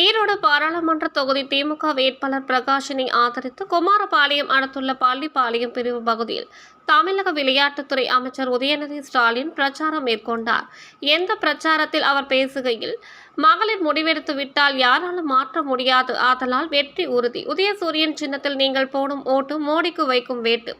ஈரோடு பாராளுமன்ற தொகுதி திமுக வேட்பாளர் பிரகாஷினை ஆதரித்து குமாரபாளையம் அடுத்துள்ள பள்ளிப்பாளையம் பிரிவு பகுதியில் தமிழக விளையாட்டுத்துறை அமைச்சர் உதயநிதி ஸ்டாலின் பிரச்சாரம் மேற்கொண்டார். எந்த பிரச்சாரத்தில் அவர் பேசுகையில் மகளிர் முடிவெடுத்து விட்டால் யாராலும் மாற்ற முடியாது. ஆதலால் வெற்றி உறுதி. உதயசூரியன் சின்னத்தில் நீங்கள் போடும் ஓட்டு மோடிக்கு வைக்கும் வேட்டு.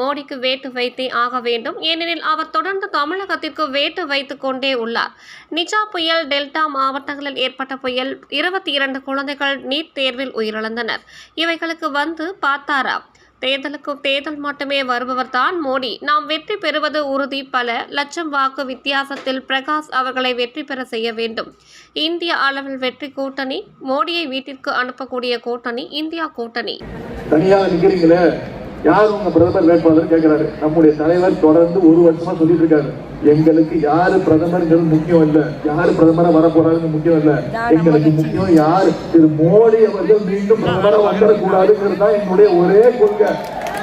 மோடிக்கு வேட்டு வைத்தே ஆக வேண்டும். ஏனெனில் அவர் தொடர்ந்து தமிழகத்திற்கு வேட்டு வைத்து கொண்டே உள்ளார். நிஜா புயல் டெல்டா மாவட்டங்களில் ஏற்பட்ட புயல் இருபத்தி இரண்டு குழந்தைகள் நீட் தேர்வில் உயிரிழந்தனர். இவைகளுக்கு வந்து பார்த்தாரா? தேர்தலுக்கு தேர்தல் மட்டுமே வருபவர் தான் மோடி. நாம் வெற்றி பெறுவது உறுதி பல லட்சம் வாக்கு வித்தியாசத்தில் பிரகாஷ் அவர்களை வெற்றி பெற செய்ய வேண்டும். இந்திய அளவில் வெற்றி கூட்டணி மோடியை வீட்டிற்கு அனுப்பக்கூடிய கூட்டணி இந்தியா கூட்டணி. தனியாக யார் உங்க பிரதமர் வேட்பாளர் கேட்கிறாரு நம்முடைய தலைவர் தொடர்ந்து ஒரு வருஷமா சொல்லிட்டு இருக்காரு. எங்களுக்கு யாரு பிரதமர்ங்கிறது முக்கியம் இல்ல. யாரு பிரதமரா வர போறாருன்னு முக்கியம் இல்ல. எங்களுக்கு முக்கியம் யார்? திரு மோடி அவர்கள் மீண்டும் பிரதமரா வந்துடக்கூடாதுங்கிறது தான் என்னுடைய ஒரே கொள்கை.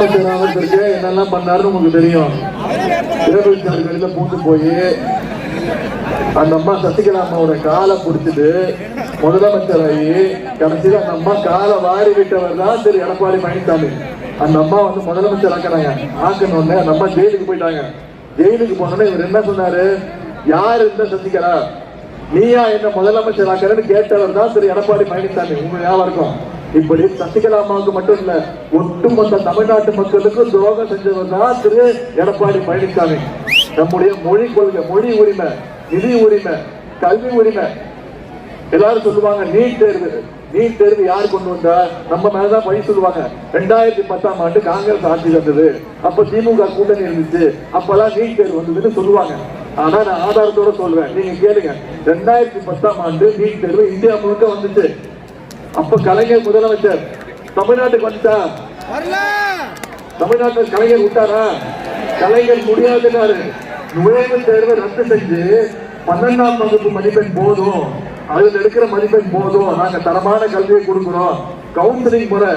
என்னெல்லாம் பண்ணாருன்னு உங்களுக்கு தெரியும். இடஒதுக்கீடுகளில் பூந்து போய் அந்த அம்மா சசிகலா அம்மாவோட காலை பிடிச்சிட்டு முதலமைச்சராகி கடைசியில் அந்த அம்மா காலை வாரி விட்டவர் தான் திரு எடப்பாடி பழனிசாமி. அந்த அம்மா வந்து முதலமைச்சர் ஆக்கிறாங்க ஆக்கணும்னு அந்த அம்மா ஜெயிலுக்கு போயிட்டாங்க. ஜெயிலுக்கு போனோடனே இவர் என்ன சொன்னாரு? யார் இந்த சசிகலா நீயா என்ன முதலமைச்சர் ஆக்கிறன்னு கேட்டவர் தான் திரு எடப்பாடி பழனிசாமி. உங்க ஞாபகம் இருக்கும் இப்படி சசிகலா அம்மாவுக்கு மட்டும் இல்ல ஒட்டுமொத்த தமிழ்நாட்டு மக்களுக்கு துரோகம் செஞ்சவர் தான் திரு. எடப்பாடி பழனிசாமி. நம்முடைய மொழி கொள்கை மொழி உரிமை நிதி உரிமை கல்வி உரிமை. எல்லாரும் சொல்லுவாங்க நீட் தேர்வு. நீட் தேர்வு யார் கொண்டு வந்தா? நம்ம மேலதான் பழி சொல்லுவாங்க. ரெண்டாயிரத்தி பத்தாம் ஆண்டு காங்கிரஸ் ஆட்சி வந்தது. அப்ப திமுக கூட்டணி இருந்துச்சு. அப்பெல்லாம் நீட் தேர்வு வந்ததுன்னு சொல்லுவாங்க. ஆனா நான் ஆதாரத்தோட சொல்றேன். நீங்க கேளுங்க. ரெண்டாயிரத்தி பத்தாம் ஆண்டு நீட் தேர்வு இந்தியா முழுக்க வந்துச்சு. அப்ப கலைஞர் முதலமைச்சர் தமிழ்நாட்டுக்கு வந்துட்டா? தமிழ்நாட்டில் கலைஞர் விட்டாரா? கலைஞர் முடியாதுன்னாரு. நுழைவு தேர்வை ரத்து செஞ்சு பன்னெண்டாம் வகுப்பு மதிப்பெண் போதும். அதுல இருக்கிற மதிப்பெண் போதும். நாங்க தரமான கல்வியை கொடுக்கிறோம். கவுன்சிலிங் முறை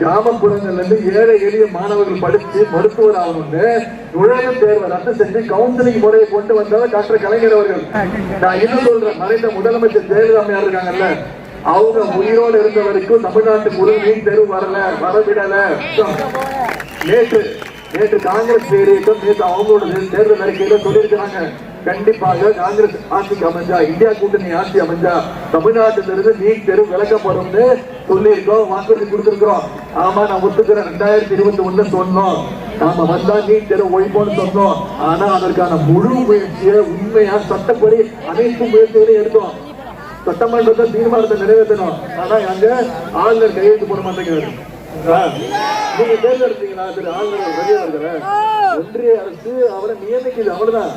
கிராமப்புறங்கள்ல இருந்து ஏழை எளிய மாணவர்கள் படிச்சு மருத்துவர் ஆகணும்னு நுழைவு தேர்வை ரத்து செஞ்சு கவுன்சிலிங் முறையை கொண்டு வந்தவர் டாக்டர் கலைஞர் அவர்கள். நான் என்ன சொல்றேன் மறைந்த முதலமைச்சர் ஜெயலலிதா இருக்காங்கல்ல அவங்க உயிரோடு இருந்த வரைக்கும் தமிழ்நாட்டுக்கு ஒரு நீட் தேர்வு வரல வரவிடல. நேற்று நேற்று காங்கிரஸ் பேரியக்கம் நேற்று அவங்களோட தேர்தல் அறிக்கையில சொல்லியிருக்கிறாங்க. கண்டிப்பாக காங்கிரஸ் ஆட்சிக்கு அமைஞ்சா இந்தியா கூட்டணி ஆட்சி அமைஞ்சா தமிழ்நாட்டிலிருந்து நீட் தெரு விளக்கப்படும்னு சொல்லியிருக்கோம் வாக்குறுதி கொடுத்திருக்கிறோம். ஆமா நான் ஒத்துக்கிறேன். ரெண்டாயிரத்தி இருபத்தி ஒண்ணு சொன்னோம். நாம வந்தா நீட் தெரு ஒழிப்போம்னு சொன்னோம். ஆனா அதற்கான முழு முயற்சியை உண்மையா சட்டப்படி அனைத்து முயற்சிகளையும் எடுத்தோம். சட்டமன்றத்தை தீர்மானத்தை நிறைவேற்றணும். ஆனா அங்க ஆளுநர் கையெழுத்து போட மாட்டேங்கிறாரு. நீங்க தேர்ந்தெடுத்தீங்களா? திரு ஆளுநர் வெளியாளர் ஒன்றிய அரசு அவரை நியமிக்குது அவ்வளவுதான்.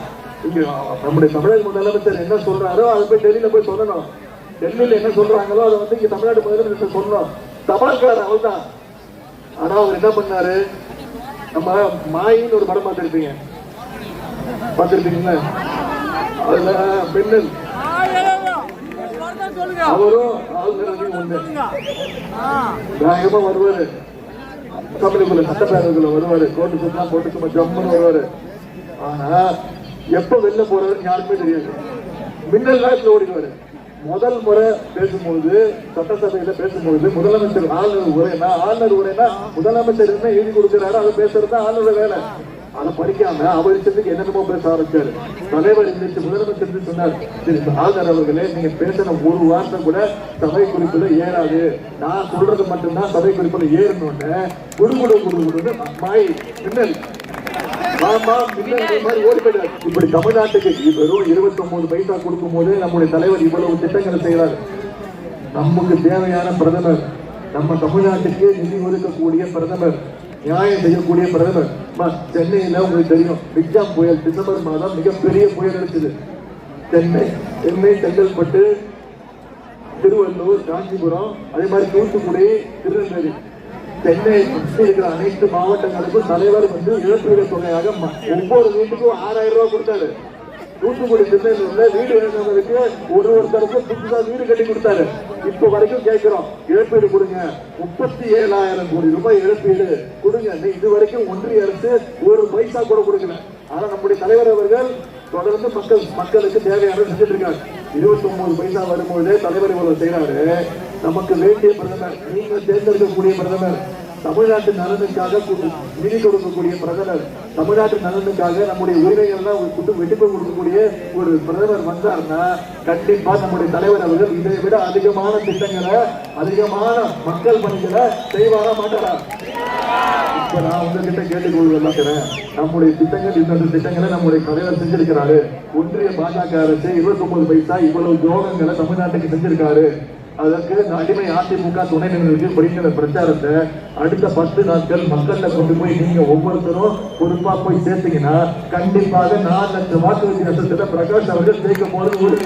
நம்முடைய தமிழக முதலமைச்சர் என்ன சொல்றாரோ அதை போய் டெல்லியில போய் சொல்லணும். டெல்லியில என்ன சொல்றாங்களோ அதை வந்து இங்க தமிழ்நாடு முதலமைச்சர் சொல்லணும். அவ்வளோ தான் ஆனா அவர் என்ன பண்ணாரு? நம்ம மாயின்னு ஒரு படம் பார்த்திருப்பீங்க. பார்த்திருப்பீங்களா? அதுல பெண்ணு அவரும் வேகமா வருவாரு. தமிழுக்குள்ள சட்டப்பேரவைக்குள்ள வருவாரு. கோட்டு சுத்தம் போட்டு சும்மா ஜம்முன்னு வருவாரு. ஆனா எப்ப வெளில போறாருன்னு யாருக்குமே தெரியாது. மின்னல் நேரத்தில் ஓடிடுவாரு. முதல் முறை பேசும்போது சட்டசபையில பேசும்போது முதலமைச்சர் ஆளுநர் உரைனா ஆளுநர் உரைனா முதலமைச்சர் என்ன எழுதி கொடுக்கிறாரு அதை பேசுறது தான் ஆளுநர் வேலை. அதை படிக்காம அவர் இஷ்டத்துக்கு என்னென்னமோ பேச ஆரம்பிச்சாரு. தலைவர் இருந்துச்சு முதலமைச்சர் சொன்னார் சரி ஆளுநர் அவர்களே நீங்க பேசின ஒரு வார்த்தை கூட சபை குறிப்புல ஏறாது. நான் சொல்றது மட்டும்தான் சபை குறிப்புல ஏறணும்னு. குடுகுடு குடுகுடுன்னு மாய் மின்னல் இப்படி தமிழ்நாட்டுக்கு வெறும் இருபத்தி ஒன்பது பைசா கொடுக்கும் போது நம்முடைய தலைவர் இவ்வளவு திட்டங்களை செய்கிறார் நமக்கு தேவையான பிரதமர் நம்ம தமிழ்நாட்டுக்கு நிதி ஒதுக்கக்கூடிய பிரதமர் நியாயம் செய்யக்கூடிய பிரதமர். அம்மா, சென்னையில உங்களுக்கு தெரியும் பிக்ஜாம் புயல் டிசம்பர் மாதம் மிகப்பெரிய புயல் இருக்குது சென்னை சென்னை செங்கல்பட்டு திருவள்ளூர் காஞ்சிபுரம் அதே மாதிரி தூத்துக்குடி திருநெல்வேலி. சென்னை சுற்றி இருக்கிற அனைத்து மாவட்டங்களுக்கும் தலைவர் வந்து இழப்பீடு தொகையாக ம- ஒவ்வொரு வீட்டுக்கும் ஆறாயிரம் ரூபாய் கொடுத்தாரு. தூத்துக்குடி திருநெல்வேலியில வீடு வேணுங்கிறதுக்கு ஒரு ஒருத்தருக்கு புதுசா வீடு கட்டி கொடுத்தாரு. இப்போ வரைக்கும் கேட்கிறோம் இழப்பீடு கொடுங்க. முப்பத்தி ஏழாயிரம் கோடி ரூபாய் இழப்பீடு கொடுங்க. இது வரைக்கும் ஒன்றிய அரசு ஒரு பைசா கூட கொடுக்கல. ஆனா நம்முடைய தலைவர் அவர்கள் தொடர்ந்து மக்கள் மக்களுக்கு தேவையான செஞ்சுட்டு இருக்காங்க இருபத்தி ஒன்பது பைசா வரும்போது தலைவர் இவ்வளவு செய்யறாரு நமக்கு வேண்டிய பிரதமர் நீங்கள் தேர்ந்தெடுக்கக்கூடிய பிரதமர் தமிழ்நாட்டு நலனுக்காக நிதி கொடுக்கக்கூடிய பிரதமர் தமிழ்நாட்டு நலனுக்காக நம்முடைய உரிமைகள்லாம் ஒரு குட்டு வெடிப்பு கொடுக்கக்கூடிய ஒரு பிரதமர் வந்தார்னா கண்டிப்பா நம்முடைய தலைவர் அவர்கள் இதை விட அதிகமான திட்டங்களை அதிகமான மக்கள் பணிகளை செய்வாரா மாட்டாரா? இப்ப நான் உங்ககிட்ட கேட்டுக்கொள்வேன் நம்முடைய திட்டங்கள் இந்த திட்டங்களை நம்முடைய தலைவர் செஞ்சிருக்கிறாரு. ஒன்றிய பாஜக அரசு இருபத்தி ஒன்பது பைசா இவ்வளவு துரோகங்களை தமிழ்நாட்டுக்கு செஞ்சிருக்காரு. அதற்கு அடிமை அதிமுக துணை நிலைக்கு படிக்கிற பிரச்சாரத்தை அடுத்த பத்து நாட்கள் மக்கள்கிட்ட கொண்டு போய் நீங்க ஒவ்வொருத்தரும் பொறுப்பா போய் சேர்த்தீங்கன்னா கண்டிப்பாக நாலு லட்சம் வாக்கு வித்தியாசத்துல பிரகாஷ் அவர்கள் சேர்க்கும் போது உறுதி